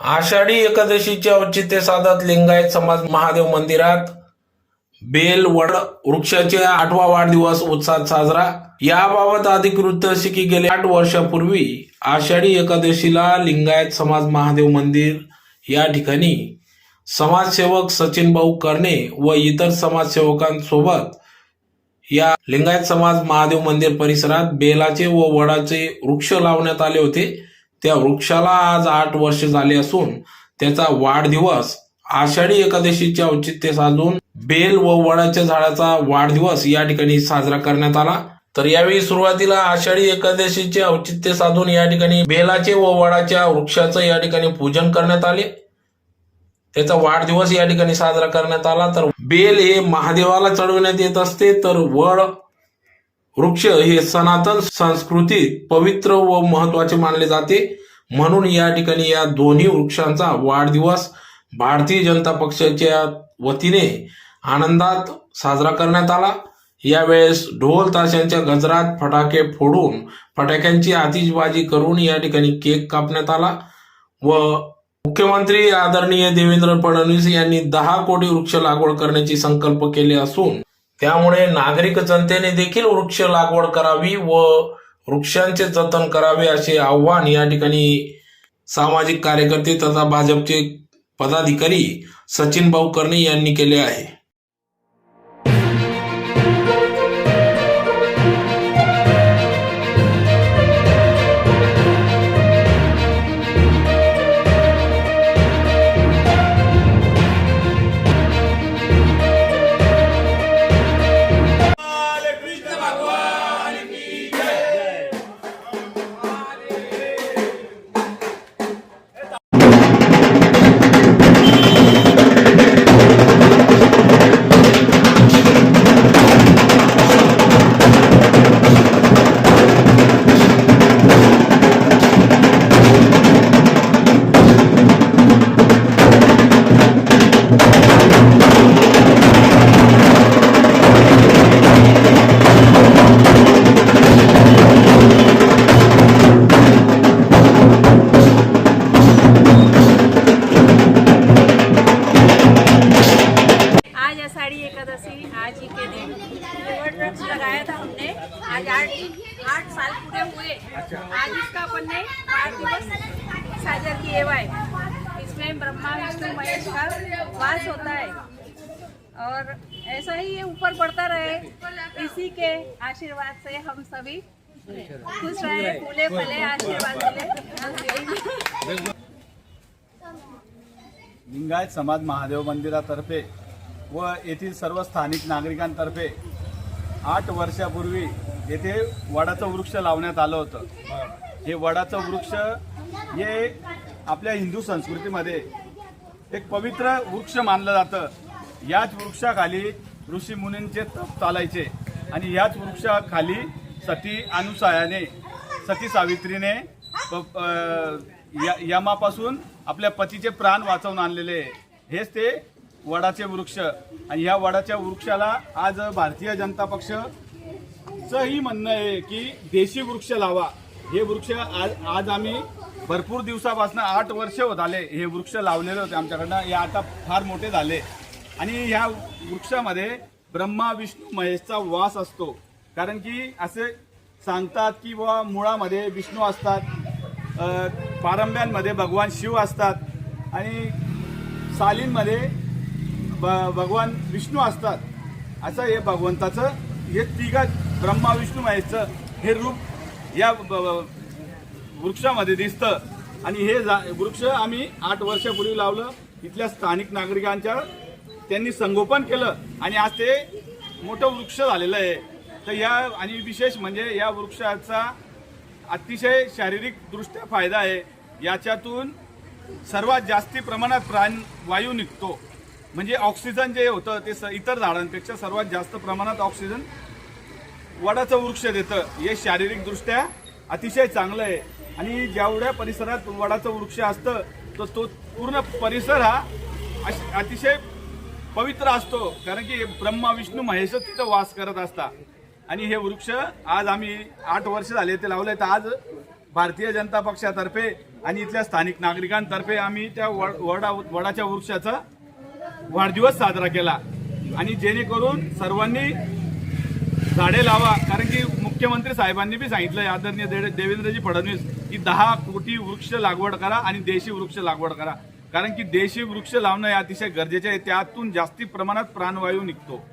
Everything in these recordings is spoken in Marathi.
आषाढी एकादशीचे औचित्य साधत लिंगायत समाज महादेव मंदिरात बेल वड वृक्षाचे आठवा वाढदिवस उत्साहात साजरा. याबाबत अधिक वृत्त असे की गेले आठ वर्षापूर्वी आषाढी एकादशीला लिंगायत समाज महादेव मंदिर या ठिकाणी समाजसेवक सचिन भाऊ कर्णे व इतर समाजसेवकांसोबत या लिंगायत समाज महादेव मंदिर परिसरात बेलाचे व वडाचे वृक्ष लावण्यात आले होते. त्या वृक्षाला आज आठ वर्ष झाले असून त्याचा वाढदिवस आषाढी एकादशीचे औचित्य साधून बेल व वडाच्या झाडाचा वाढदिवस या ठिकाणी साजरा करण्यात आला. तर यावेळी सुरुवातीला आषाढी एकादशीचे औचित्य साधून या ठिकाणी बेलाचे व वडाच्या वृक्षाचं या ठिकाणी पूजन करण्यात आले. त्याचा वाढदिवस या ठिकाणी साजरा करण्यात आला. तर बेल हे महादेवाला चढवण्यात येत असते. तर वड वृक्ष हे सनातन संस्कृतीत पवित्र व महत्त्वाचे मानले जाते. म्हणून या ठिकाणी या दोन्ही वृक्षांचा वाढदिवस भारतीय जनता पक्षाच्या वतीने आनंदात साजरा करण्यात आला. यावेळेस ढोल ताशांच्या गजरात फटाके फोडून फटाक्यांची आतिषबाजी करून या ठिकाणी केक कापण्यात आला व मुख्यमंत्री आदरणीय देवेंद्र फडणवीस यांनी दहा कोटी वृक्ष लागवड करण्याची संकल्प केले असून त्यामुळे नागरिक जनतेने देखील वृक्ष लागवड करावी व वृक्षांचे जतन करावे असे आव्हान या ठिकाणी सामाजिक कार्यकर्ते तथा भाजपचे पदाधिकारी सचिन भाऊ कर्णे यांनी केले आहे. आज आठ आठ साल पूरे हुए आज इसका अपन ने बार दिवस साझा किए हुआ है इसमें ब्रह्मा विष्णु महेश का वास होता है. और ऐसा ही ये ऊपर बढ़ता रहे. इसी के आशीर्वाद से हम सभी खुश रहे. फूले फले आशीर्वाद मिले लिंगायत समाज महादेव मंदिरातर्फे व येथील सर्व स्थानिक नागरिकांतर्फे आठ वर्षापूर्वी येथे वडाचं वृक्ष लावण्यात आलं होतं. हे वडाचं वृक्ष हे आपल्या हिंदू संस्कृतीमध्ये एक पवित्र वृक्ष मानलं जातं. याच वृक्षाखाली ऋषी मुनींचे तप चालायचे आणि याच वृक्षाखाली सती अनुसायाने सती सावित्रीने यमापासून आपल्या पतीचे प्राण वाचवून आणलेले हेच ते वडाचे वृक्ष. आणि ह्या वडाच्या वृक्षाला आज भारतीय जनता पक्षचंही म्हणणं आहे की देशी वृक्ष लावा. हे वृक्ष आज आज आम्ही भरपूर दिवसापासून आठ वर्ष होत आले हे वृक्ष लावलेले होते आमच्याकडनं. हे आता फार मोठे झाले. आणि ह्या वृक्षामध्ये ब्रह्मा विष्णू महेशचा वास असतो. कारण की असे सांगतात की बुवा मुळामध्ये विष्णू असतात पारंब्यांमध्ये भगवान शिव असतात. आणि सालींमध्ये ब भगवान विष्णू असतात. असं हे भगवंताचं हे तिघा ब्रह्मा विष्णू महेशचं हे रूप या ब- वृक्षामध्ये दिसतं. आणि हे जा वृक्ष आम्ही आठ वर्षापूर्वी लावलं. इथल्या स्थानिक नागरिकांच्या त्यांनी संगोपन केलं. आणि आज ते मोठं वृक्ष झालेलं आहे. तर या आणि विशेष म्हणजे या वृक्षाचा अतिशय शारीरिकदृष्ट्या फायदा आहे. याच्यातून सर्वात जास्ती प्रमाणात प्राण वायू निघतो. म्हणजे ऑक्सिजन जे होतं ते स इतर झाडांपेक्षा सर्वात जास्त प्रमाणात ऑक्सिजन वडाचं वृक्ष देतं. हे शारीरिकदृष्ट्या अतिशय चांगलं आहे. आणि जेवढ्या परिसरात वडाचं वृक्ष असतं तर तो पूर्ण परिसर हा अश- अतिशय पवित्र असतो. कारण की ब्रह्मा विष्णू महेश तिथं वास करत असता. आणि हे वृक्ष आज आम्ही आठ वर्ष झाले ते लावले तर आज भारतीय जनता पक्षातर्फे आणि इथल्या स्थानिक नागरिकांतर्फे आम्ही त्या वड- वडा वडाच्या वृक्षाचं वाढदिवस साजरा केला. आणि जेणेकरून सर्वांनी झाडे लावा. कारण की मुख्यमंत्री साहेबांनी बी सांगितलं आदरणीय देवेंद्रजी फडणवीस की दहा कोटी वृक्ष लागवड करा आणि देशी वृक्ष लागवड करा. कारण की देशी वृक्ष लावणं हे अतिशय गरजेचे आहे. त्यातून जास्ती प्रमाणात प्राणवायू निघतो.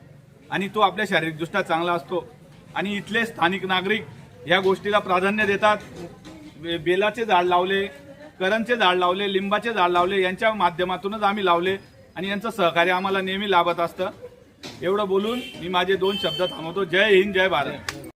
आणि तो आपल्या शारीरिकदृष्ट्या चांगला असतो. आणि इथले स्थानिक नागरिक या गोष्टीला प्राधान्य देतात. बे- बेलाचे झाड लावले करंचे झाड लावले लिंबाचे झाड लावले यांच्या माध्यमातूनच आम्ही लावले. आणि यांचं सहकार्य आम्हाला नेहमी लाभत असतं. एवढं बोलून मी माझे दोन शब्द थांबवतो. जय हिंद जय भारत.